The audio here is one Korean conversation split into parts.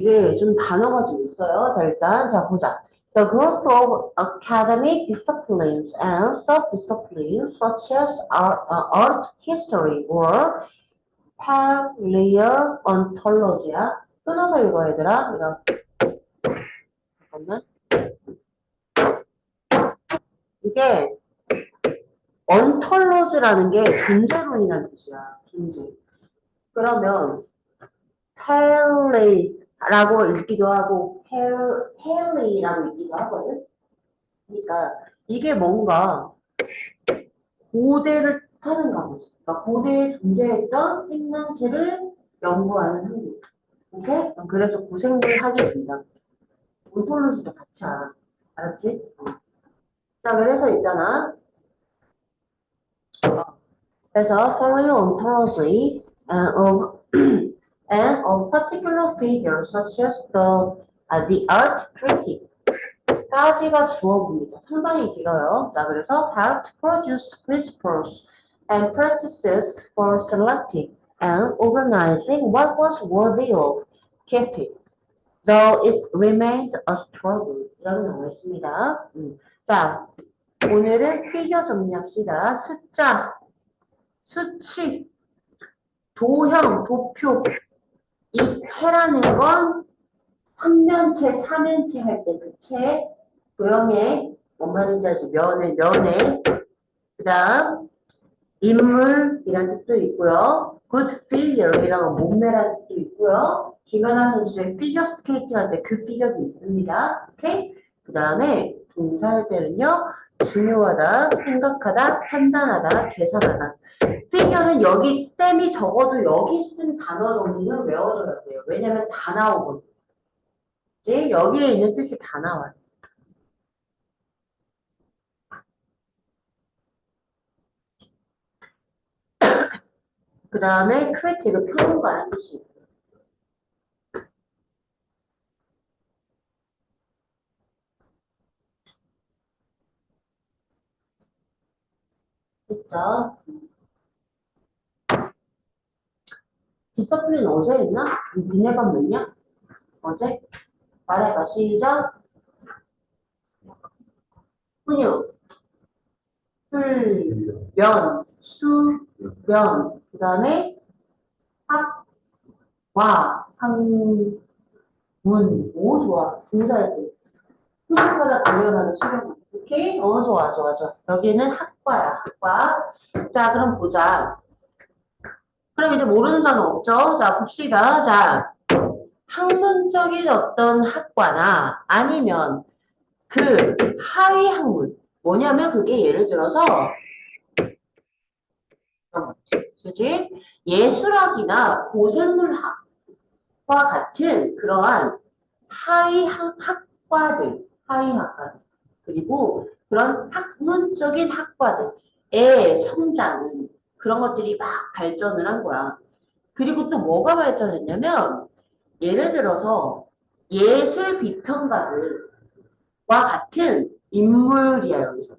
이게 좀 단어가 좀 있어요. 자, 일단, 자, 보자. The growth of academic disciplines and sub-disciplines such as art, uh, art history or paleontology야. 끊어서 읽어, 얘들아. 이거. 잠깐만. 이게 ontology라는 게 존재론이라는 뜻이야. 존재. 그러면 펠리 라고 읽기도 하고 펠, 펠리라고 읽기도 하거든. 그러니까 이게 뭔가 고대를 타는가 보지. 그러니까 고대에 존재했던 생명체를 연구하는 학문. 오케이? 그래서 고생을 하게 된다. 온톨로지도 같이 알아. 알았지? 어. 자, 그래서 있잖아. 어. 그래서 following ontology and of and of particular figures such as the uh, the art critic 까지가 주어입니다. 상당히 길어요. 자, 그래서 have to produce principles and practices for selecting and organizing what was worthy of keeping, though it remained a struggle. 이라고 나와 있습니다. 음. 자, 오늘은 피겨 정리합시다. 숫자, 수치, 도형, 도표. 이 채라는 건 3면체, 4면체 할 때 그 채, 도형의 알죠? 면에, 면에. 그 다음, 인물이라는 뜻도 있고요. good figure이라는 건 몸매라는 뜻도 있고요. 김연아 선수의 피겨 스케이팅 할 때 그 피겨도 있습니다. 오케이? 그 다음에 동사할 때는요. 중요하다, 생각하다, 판단하다, 계산하다. 피겨는 여기 스템이 적어도 여기 쓴 단어 정도는 외워줘야 돼요. 왜냐면 다 나오거든. 이제 여기에 있는 뜻이 다 나와요. 그 다음에 크리틱은 평론가라는 뜻이 됐죠? 디서플린 어제 했나? 니네가 뭐냐? 어제? 말해봐 시작 훈육 훈련 수련 그 다음에 학과 학문 오 좋아 동사야 돼 훈육과다 관련하는 수련 오케이? 어 좋아 좋아 좋아 여기는 학 과야 학과. 자 그럼 보자. 그럼 이제 모르는 단어 없죠? 자 봅시다. 자 학문적인 어떤 학과나 아니면 그 하위 학문. 뭐냐면 그게 예를 들어서 그지? 예술학이나 고생물학과 같은 그러한 하위 학- 학과들 하위 학과들. 그리고 그런 학문적인 학과들의 성장은 그런 것들이 막 발전을 한 거야. 그리고 또 뭐가 발전했냐면 예를 들어서 예술 비평가들과 같은 인물이야 여기서.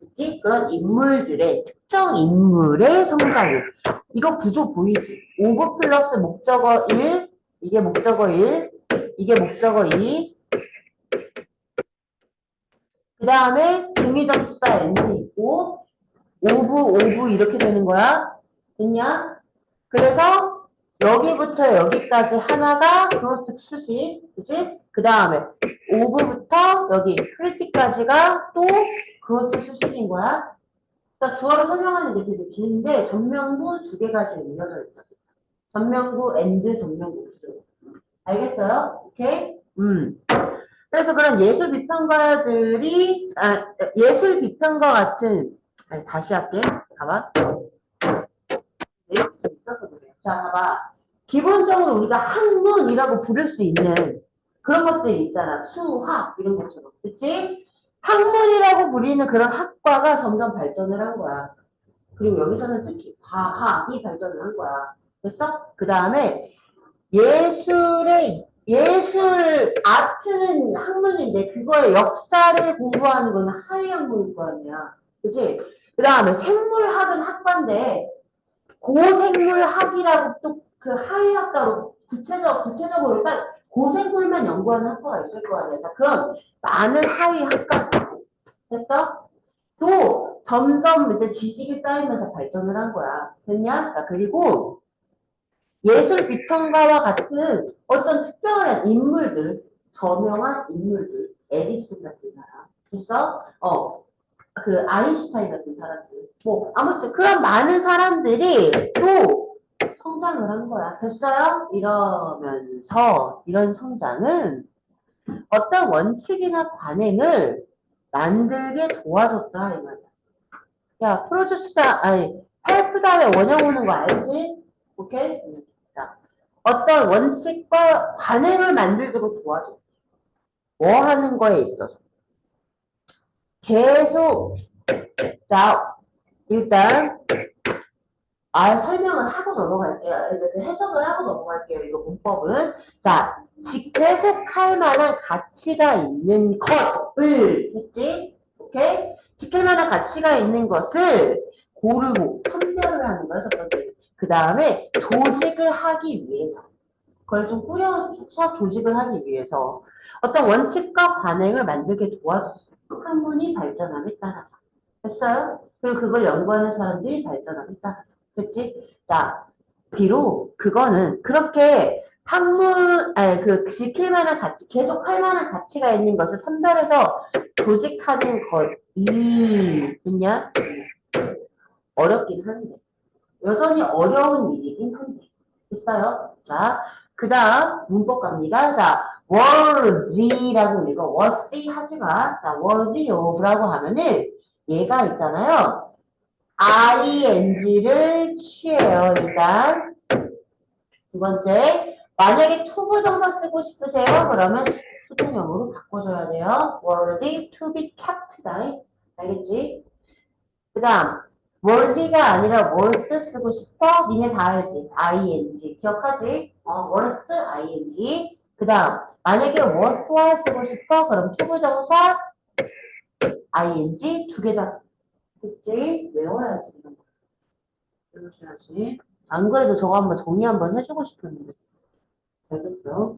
그치? 그런 인물들의 특정 인물의 성장을 이거 구조 보이지? 오브 플러스 목적어 1 이게 목적어 1 이게 목적어 2 그 다음에 동의접수사 n이 있고 오브 오브 이렇게 되는 거야 됐냐? 그래서 여기부터 여기까지 하나가 그로스 수식, 그지? 그 다음에 오브부터 여기 크리틱까지가 또 그로스 수식인 거야. 그러니까 주어를 설명하는 게 되게 긴데 전명구 두 개까지 이어져 있다. 전명구 엔드 전명구 구조. 알겠어요? 오케이? 음. 그래서 그런 예술 비평가들이 아, 예술 비평가 같은 아니, 다시 할게. 봐봐. 좀 있어서 그래요. 자, 봐봐. 기본적으로 우리가 학문이라고 부를 수 있는 그런 것들이 있잖아. 수학 이런 것처럼. 그치? 학문이라고 부리는 그런 학과가 점점 발전을 한 거야. 그리고 여기서는 특히 과학이 발전을 한 거야. 됐어? 그 다음에 예술의 예술 아트는 학문인데 그거의 역사를 공부하는 거는 하위 학문일 거 아니야. 그치? 그 다음에 생물학은 학과인데 고생물학이라고 또 그 하위 학과로 구체적, 구체적으로 딱 고생물만 연구하는 학과가 있을 거 아니야. 자, 그럼 많은 하위 학과 됐어? 또 점점 이제 지식이 쌓이면서 발전을 한 거야. 됐냐? 자, 그리고 예술 비평가와 같은 어떤 특별한 인물들, 저명한 인물들, 에디슨 같은 사람, 됐어? 어, 그 아인슈타인 같은 사람들, 뭐 아무튼 그런 많은 사람들이 또 성장을 한 거야. 됐어요? 이러면서 이런 성장은 어떤 원칙이나 관행을 만들게 도와줬다 이 말이야. 야, 프로듀스다, 아니, 헬프 다음에 원형 오는 거 알지? 오케이? 어떤 원칙과 관행을 만들도록 도와줘. 뭐 하는 거에 있어서. 계속, 자, 일단, 아, 설명을 하고 넘어갈게요. 그 해석을 하고 넘어갈게요. 이거 문법은. 자, 지- 계속할 만한 가치가 있는 것을, 했지? 오케이? 지킬 만한 가치가 있는 것을 고르고 선별을 하는 거야, 첫 번째. 그 다음에 조직을 하기 위해서. 그걸 좀 꾸려서 조직을 하기 위해서 어떤 원칙과 관행을 만들게 도와줬어. 학문이 발전함에 따라서. 됐어요? 그리고 그걸 연구하는 사람들이 발전함에 따라서. 됐지? 자, 비록 그거는 그렇게 학문, 아니, 그 지킬 만한 가치, 계속 할 만한 가치가 있는 것을 선별해서 조직하는 것이 있냐? 어렵긴 한데. 여전히 어려운 일이긴 한데. 됐어요? 자, 그 다음 문법 갑니다. 자, worthy라고 읽어. worthy 하지 마. 자, worthy of라고 하면은 얘가 있잖아요. ing를 취해요. 일단 두 번째 만약에 투부정사 쓰고 싶으세요. 그러면 수- 수동형으로 바꿔줘야 돼요. worthy to be kept 다 알겠지? 그 다음 worthy가 아니라 worth 쓰고 싶어? 니네 다 알지? ing 기억하지? 어, worth ing 그 다음 만약에 worthwhile 쓰고 싶어? 그럼 투부정사 ing 두 개다 그치? 외워야지. 외우셔야지 안 그래도 저거 한번 정리 한번 해주고 싶었는데 알겠어?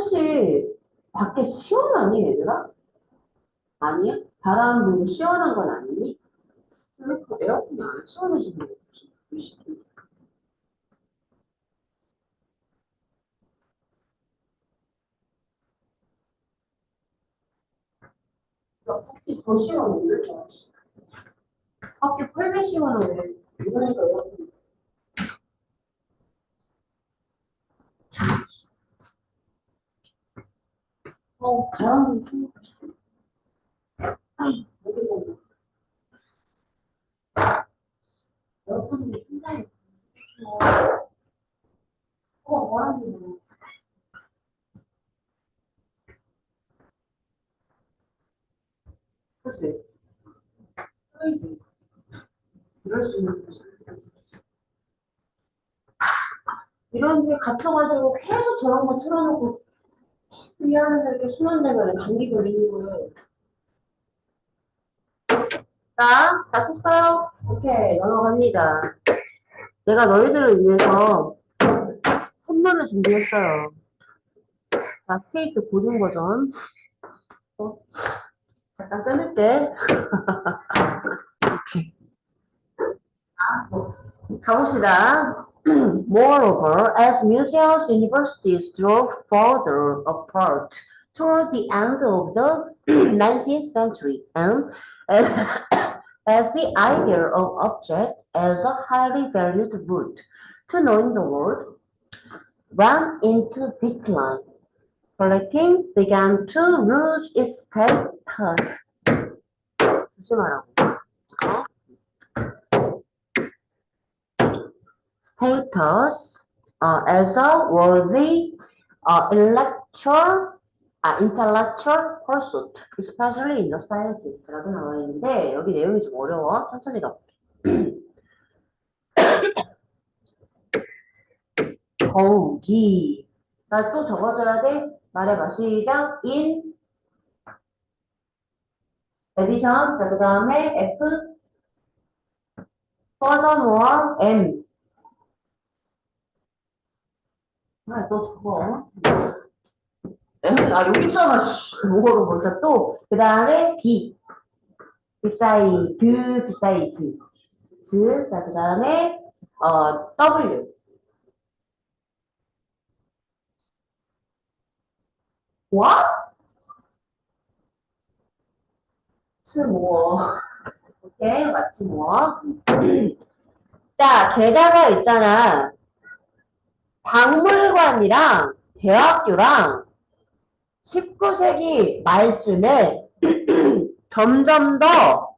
혹시 밖에 시원하니 얘들아? 아니야? 바람 불고 시원한 건 아니니? 왜그 에어컨이 안 시원해지는 거지? 밖에 더 시원해. 밖에 펄배 시원하네. 이러니까 에어컨. 어, 바람이 좀. 아, 여기 보면. 에어컨이 굉장히. 어, 어, 바람이 나. 그치? 쓰이지. 이럴 수 있는 거지. 이런 게 갇혀가지고 계속 저런 거 틀어놓고 미안해서 이렇게 수면되면 감기 걸리는 거예요. 자, 다 썼어요? 오케이, 넘어갑니다. 내가 너희들을 위해서 선물을 준비했어요. 자, 스테이크 고등 버전. 어, 잠깐 끊을게. 오케이. 가봅시다. Moreover, as museums, universities drove further apart toward the end of the 19th century, and as, as the idea of object as a highly valued route to knowing the world ran into decline, collecting began to lose its status. 조심하라고. 어? Status uh, as a worthy uh, intellectual uh, intellectual pursuit, especially in the sciences.라고 나와 있는데 여기 내용이 좀 어려워. 천천히 가. 거기. 나 또 적어줘야 돼. 말해봐. 시작. in addition. 자, 그 다음에 F furthermore M 아, 또 저거. 아, 여기 있잖아. 씨, 뭐로 보자. 또, 그 다음에 B. besides. 즈, 자, 그 다음에, 어, W. what? 츠, 뭐. 오케이, 마치 뭐. 자, 게다가 있잖아. 박물관이랑 대학교랑 19세기 말쯤에 점점 더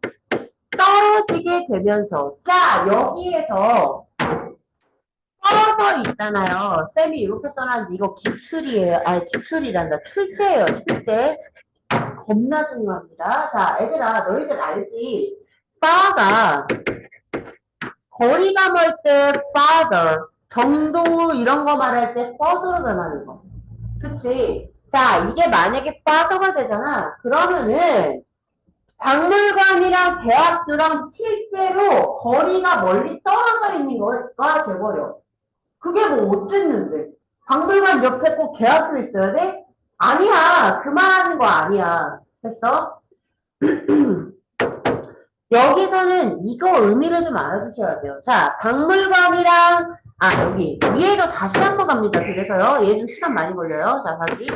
떨어지게 되면서 자 여기에서 떨어져 있잖아요. 쌤이 이렇게 써놨는데 이거 기출이에요. 아니 기출이란다. 출제예요. 출제. 겁나 중요합니다. 자 얘들아 너희들 알지? 빠가 거리가 멀 때 farther 정도 이런 거 말할 때 further로 변하는 거. 그치? 자, 이게 만약에 빠져가 되잖아. 그러면은 박물관이랑 대학교랑 실제로 거리가 멀리 떨어져 있는 거가 돼버려. 그게 뭐 어쨌는데? 박물관 옆에 꼭 대학교 있어야 돼? 아니야. 그만하는 거 아니야. 됐어? 여기서는 이거 의미를 좀 알아두셔야 돼요. 자, 박물관이랑 아 여기 위에도 다시 한 번 갑니다. 그래서요. 얘 좀 시간 많이 걸려요. 자, 다시.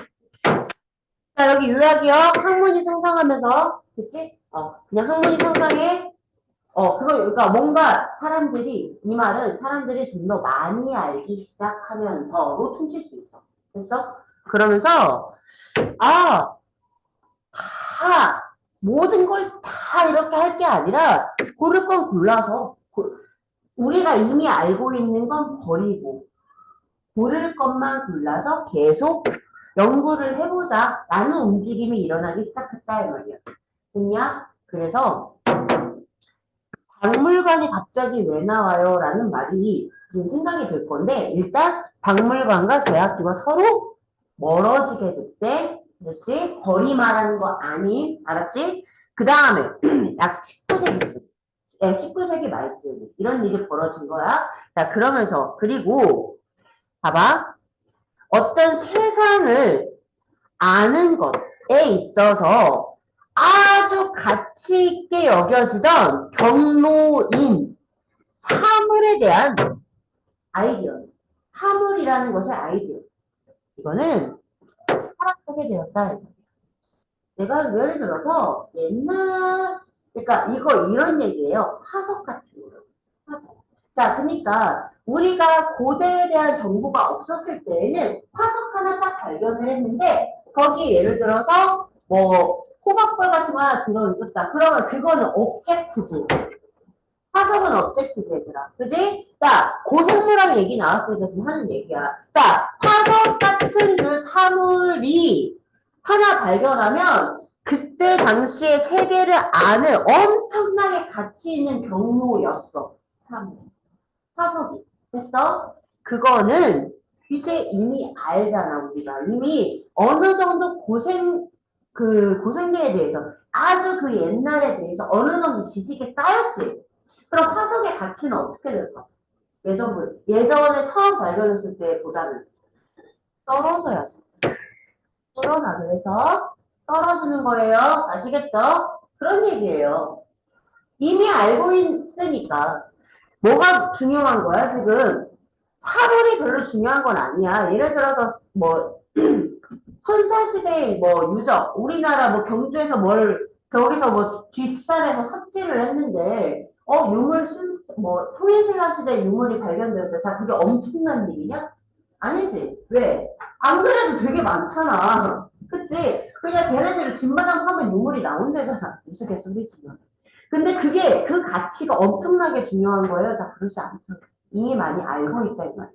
자, 여기 요약이요. 학문이 상상하면서, 그치? 어, 그냥 학문이 상상해. 어, 그거, 그러니까 뭔가 사람들이, 이 말은 사람들이 좀 더 많이 알기 시작하면서로 퉁칠 수 있어. 됐어? 그러면서, 아, 다, 모든 걸 다 이렇게 할 게 아니라, 고를 건 골라서, 고- 우리가 이미 알고 있는 건 버리고, 고를 것만 골라서 계속 연구를 해보자 라는 움직임이 일어나기 시작했다 이 말이야. 됐냐? 그래서 박물관이 갑자기 왜 나와요? 라는 말이 지금 생각이 들 건데 일단 박물관과 대학교가 서로 멀어지게 됐대. 그렇지? 거리 말하는 거 아니? 알았지? 그 다음에 약 19세기쯤 예, 19세기 말쯤 이런 일이 벌어진 거야. 자 그러면서 그리고 봐봐 어떤 세상을 아는 것에 있어서 아주 가치 있게 여겨지던 경로인 사물에 대한 아이디어. 사물이라는 것의 아이디어. 이거는 사라지게 되었다. 내가 예를 들어서 옛날, 그러니까 이거 이런 얘기예요. 화석 같은 거. 화석. 자, 그러니까 우리가 고대에 대한 정보가 없었을 때에는 화석 하나 딱 발견을 했는데 거기 예를 들어서 뭐 호박벌 같은 거 하나 들어 있었다. 그러면 그거는 옵젝트지. 화석은 옵젝트지 얘들아. 그지? 자, 고생물학 얘기 나왔으니까 지금 하는 얘기야. 자, 화석 같은 그 사물이 하나 발견하면 그때 당시에 세계를 아는 엄청나게 가치 있는 경로였어. 사물. 화석이. 됐어? 그거는 이제 이미 알잖아, 우리가. 이미 어느 정도 고생, 그 고생대에 대해서 아주 그 옛날에 대해서 어느 정도 지식이 쌓였지. 그럼 화석의 가치는 어떻게 될까? 예전, 예전에 처음 발견했을 때보다는 떨어져야지. 떨어나. 그래서 떨어지는 거예요. 아시겠죠? 그런 얘기예요. 이미 알고 있으니까. 뭐가 중요한 거야, 지금? 사물이 별로 중요한 건 아니야. 예를 들어서, 뭐, 선사시대의 뭐, 유적, 우리나라 뭐, 경주에서 뭘, 거기서 뭐, 뒷산에서 삽질을 했는데, 어, 유물, 순, 뭐, 통일신라 시대 유물이 발견되었대. 자, 그게 엄청난 일이냐? 아니지. 왜? 안 그래도 되게 많잖아. 그치? 그냥 걔네들이 뒷마당 파면 유물이 나온대잖아. 우스갯소리지만. 근데 그게 그 가치가 엄청나게 중요한 거예요. 자, 그렇지 않다. 이미 많이 알고 있다 이 말이야.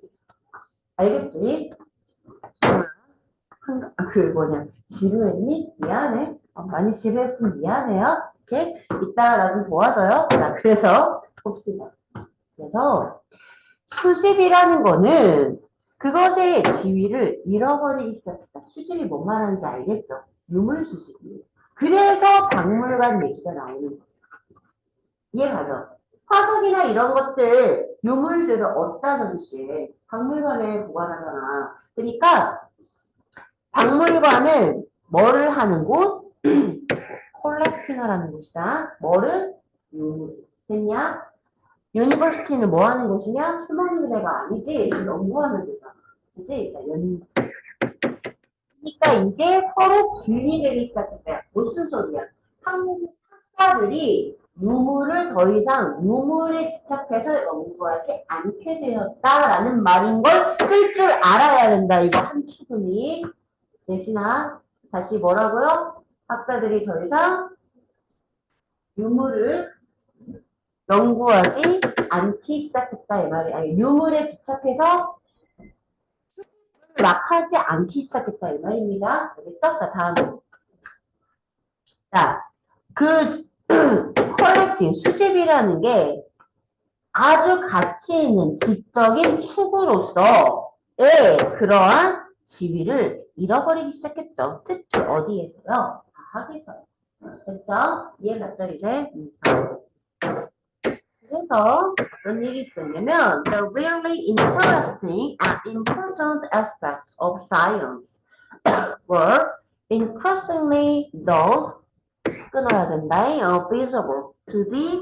알겠지? 한, 아, 그 뭐냐 지루했니? 미안해. 어, 많이 지루했으면 미안해요. 이렇게 이따가 나 좀 도와줘요. 자, 그래서 봅시다. 그래서 수집이라는 거는 그것의 지위를 잃어버리기 시작했다. 수집이 뭔 말하는지 알겠죠? 유물 수집이에요. 그래서 박물관 얘기가 나오는 거예요. 이해가죠? 화석이나 이런 것들, 유물들을 어디다 전시해? 박물관에 보관하잖아. 그러니까 박물관은 뭐를 하는 곳? 콜렉팅을 곳이다. 뭐를? 유물. 됐냐? 유니버시티는 뭐 하는 곳이냐? 수많은 데가 아니지. 연구하는 데잖아. 그지? 자, 연 그러니까 이게 서로 분리되기 시작했대요. 무슨 소리야? 학자들이 유물을 더 이상 유물에 집착해서 연구하지 않게 되었다라는 말인 걸 쓸 줄 알아야 된다. 이거 한 추분이. 대신아, 다시 뭐라고요? 학자들이 더 이상 유물을 연구하지 않기 시작했다 이 말이 아니 유물에 집착해서 낙하지 않기 시작했다 이 말입니다. 알겠죠? 자 다음 자 그 컬렉팅 수집이라는 게 아주 가치 있는 지적인 축으로서의 그러한 지위를 잃어버리기 시작했죠. 특히 어디에서요? 과학에서요. 됐죠? 이해갔죠 이제? 음. 그래서 어떤 얘기 있었냐면 The really interesting and important aspects of science were increasingly those 끊어야 된다. 어, visible to the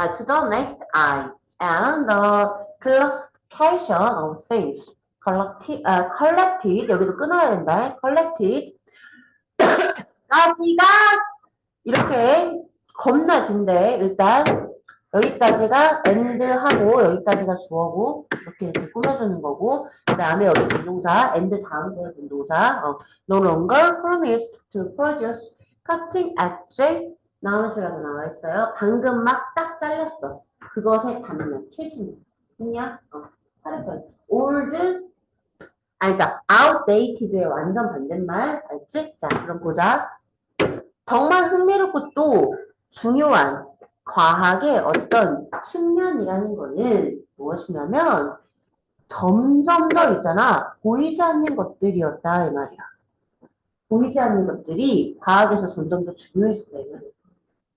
uh, to the naked eye and the classification of things collected, uh, collected 여기도 끊어야 된다. collected 까지가 이렇게 겁나 긴데 일단 여기까지가 end하고 여기까지가 주어고 이렇게 이렇게 꾸며주는 거고 그 다음에 여기 동사 end 다음 에 동사 어, no longer promised to produce cutting edge knowledge라고 나와 있어요. 방금 막 딱 잘렸어. 그것에 닿는 최신 했냐? 어, 하르편 old 아니 그러니까 outdated의 완전 반대말 알지? 자 그럼 보자. 정말 흥미롭고 또 중요한 과학의 어떤 측면이라는 거는 무엇이냐면 점점 더 있잖아 보이지 않는 것들이었다 이 말이야. 보이지 않는 것들이 과학에서 점점 더 중요해졌다 이 말이야.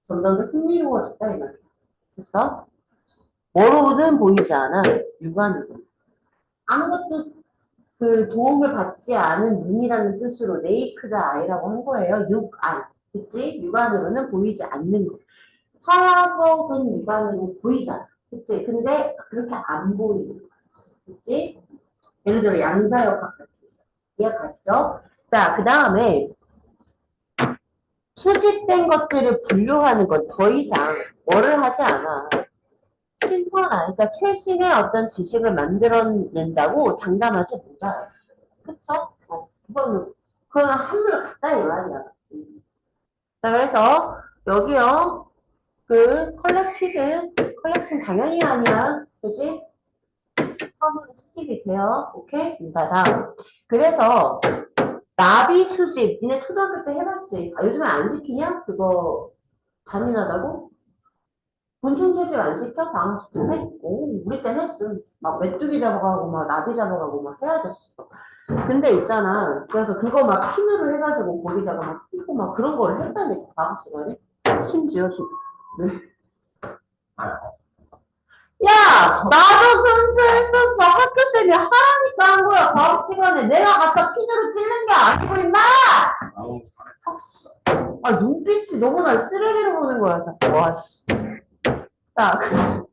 점점 더 흥미로워졌다 이 말이야. 그래서 뭐로든 보이지 않아 육안으로 아무것도 그 도움을 받지 않은 눈이라는 뜻으로 네이크드 아이라고 한 거예요. 육안. 그치? 육안으로는 보이지 않는 거. 화석은 육안으로 보이잖아. 그치? 근데 그렇게 안 보이는 거. 그치? 예를 들어 양자역학 같은 거. 이해 가시죠? 자, 그 다음에 수집된 것들을 분류하는 건 더 이상 뭐를 하지 않아. 신화, 그러니까 최신의 어떤 지식을 만들어낸다고 장담하지 못해요. 그쵸? 어, 그거는, 그거는 한물 같다, 이 말이야. 음. 자, 그래서, 여기요, 그, 컬렉티드, 컬렉팅 당연히 아니야. 그지? 처음으로 수집이 돼요. 오케이? 자, 다음. 그래서, 나비 수집, 니네 초등학교 때 해봤지? 아, 요즘에 안 지키냐? 그거, 잔인하다고? 곤충 채집 안 시켜? 방학 시켜? 해? 오, 우리 땐 했음. 막 메뚜기 잡아가고, 막 나비 잡아가고, 막 해야 됐어. 근데 있잖아. 그래서 그거 막 핀으로 해가지고 거기다가 막 끼고 막 그런 걸 했다니까, 방학 시간에. 심지어, 심. 네. 야! 나도 순수했었어. 학교쌤이 하라니까 한 거야, 방학 시간에. 내가 갖다 핀으로 찔른 게 아니고, 임마! 아우, 삭스. 아, 눈빛이 너무 날 쓰레기로 보는 거야, 자꾸. 와, 씨. 자, 그래서-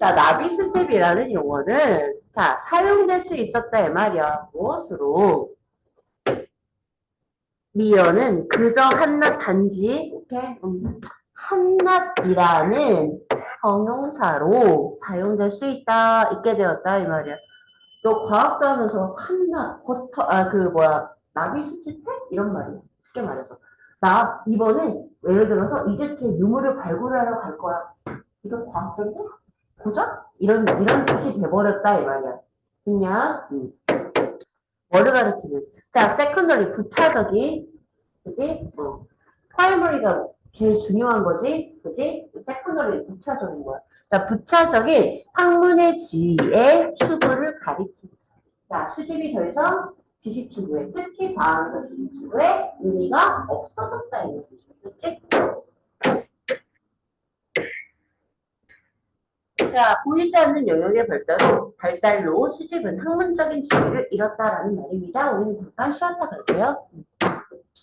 자, 나비 수집이라는 용어는, 자, 사용될 수 있었다, 이 말이야. 무엇으로? 미어는 그저 한낱 단지, 오케이? 음, 한낱이라는 형용사로 사용될 수 있다, 있게 되었다, 이 말이야. 너 과학자 하면서 한낱, 버터, 아, 그, 뭐야, 나비 수집해? 이런 말이야. 쉽게 말해서. 나 이번에 예를 들어서 이집트 유물을 발굴하러 갈 거야. 이거 과학적인데? 보자? 이런 이런 뜻이 돼버렸다 이 말이야. 그냥 음. 뭐를 가르치는? 자, 세컨더리 부차적인, 그지? 어. 프라이머리가 제일 중요한 거지, 그지? 세컨더리 부차적인 거야. 자, 부차적인 학문의 지위의 추구를 가리키는. 자, 수집이 더 이상 주식추구에, 특히 과학에서 주식추구에 의미가 없어졌다. 이거지. 그치? 자, 보이지 않는 영역의 발달로, 발달로 수집은 학문적인 지위를 잃었다라는 말입니다. 우리는 잠깐 쉬었다 갈게요.